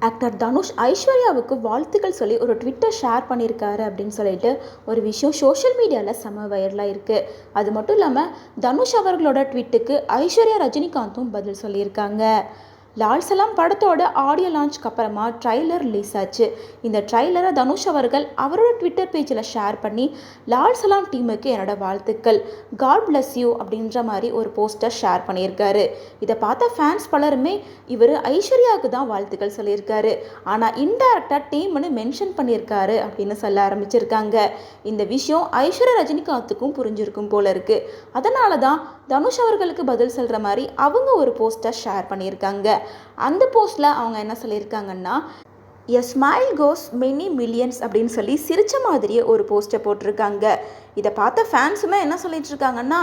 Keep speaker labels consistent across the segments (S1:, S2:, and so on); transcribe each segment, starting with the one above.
S1: Actor Dhanush ஐஸ்வர்யாவுக்கு வாழ்த்துக்கள் சொல்லி ஒரு ட்விட்டர் ஷேர் பண்ணியிருக்காரு அப்படின்னு சொல்லிட்டு ஒரு விஷயம் சோஷியல் மீடியாவில் செம வைரலாக இருக்குது அது மட்டும் இல்லாமல் தனுஷ் அவர்களோட ட்விட்டுக்கு ஐஸ்வர்யா ரஜினிகாந்தும் பதில் சொல்லியிருக்காங்க. லால் சலாம் படத்தோட ஆடியோ லான்ச்க்கு அப்புறமா ட்ரைலர் ரிலீஸ் ஆச்சு இந்த ட்ரைலரை தனுஷ் அவர்கள் அவரோட ட்விட்டர் பேஜில் ஷேர் பண்ணி லால் சலாம் டீமுக்கு என்னோட வாழ்த்துக்கள். காட் பிளஸ் யூ அப்படின்ற மாதிரி ஒரு போஸ்டர் ஷேர் பண்ணியிருக்காரு. இதை பார்த்த ஃபேன்ஸ் பலருமே இவர் ஐஸ்வர்யாவுக்கு தான் வாழ்த்துக்கள் சொல்லியிருக்காரு. ஆனால் இன்டைரக்டாக டீம்னு மென்ஷன் பண்ணியிருக்காரு அப்படின்னு சொல்ல ஆரம்பிச்சிருக்காங்க. இந்த விஷயம் ஐஸ்வர்யா ரஜினிகாந்துக்கும் புரிஞ்சிருக்கும் போல இருக்கு. அதனால தான் தனுஷ் அவர்களுக்கு பதில் சொல்கிற மாதிரி அவங்க ஒரு போஸ்டர் ஷேர் பண்ணியிருக்காங்க. அந்த போஸ்ட்டில் அவங்க என்ன சொல்லியிருக்காங்கன்னா a smile goes many millions அப்படின்னு சொல்லி சிரிச்ச மாதிரியே ஒரு போஸ்ட்டை போட்டிருக்காங்க. இதை பார்த்த ஃபேன்ஸுமே என்ன சொல்லிட்டு இருக்காங்கன்னா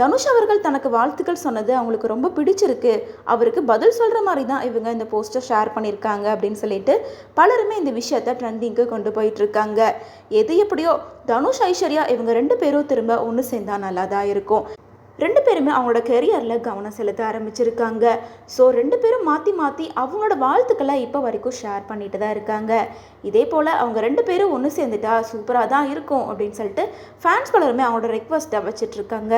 S1: தனுஷ் அவர்கள் தனக்கு வாழ்த்துக்கள் சொன்னது அவங்களுக்கு ரொம்ப பிடிச்சிருக்கு. அவருக்கு பதில் சொல்கிற மாதிரி தான் இவங்க இந்த போஸ்ட்டை ஷேர் பண்ணியிருக்காங்க அப்படின்னு சொல்லிட்டு பலருமே இந்த விஷயத்த ட்ரெண்டிங்க்கு கொண்டு போயிட்டுருக்காங்க. எது எப்படியோ தனுஷ் ஐஸ்வர்யா இவங்க ரெண்டு பேரும் திரும்ப ஒன்று சேர்ந்தால் நல்லா தான் இருக்கும். ரெண்டு பேருமே அவங்களோட கெரியரில் கவனம் செலுத்த ஆரம்பிச்சிருக்காங்க. ஸோ ரெண்டு பேரும் மாற்றி மாற்றி அவங்களோட வாழ்த்துக்களை இப்போ வரைக்கும் ஷேர் பண்ணிட்டு தான் இருக்காங்க. இதே போல் அவங்க ரெண்டு பேரும் ஒன்று சேர்ந்துட்டா சூப்பராக தான் இருக்கும் அப்படின்னு சொல்லிட்டு ஃபேன்ஸ் பலருமே அவங்களோட ரெக்வஸ்ட்டை வச்சிட்ருக்காங்க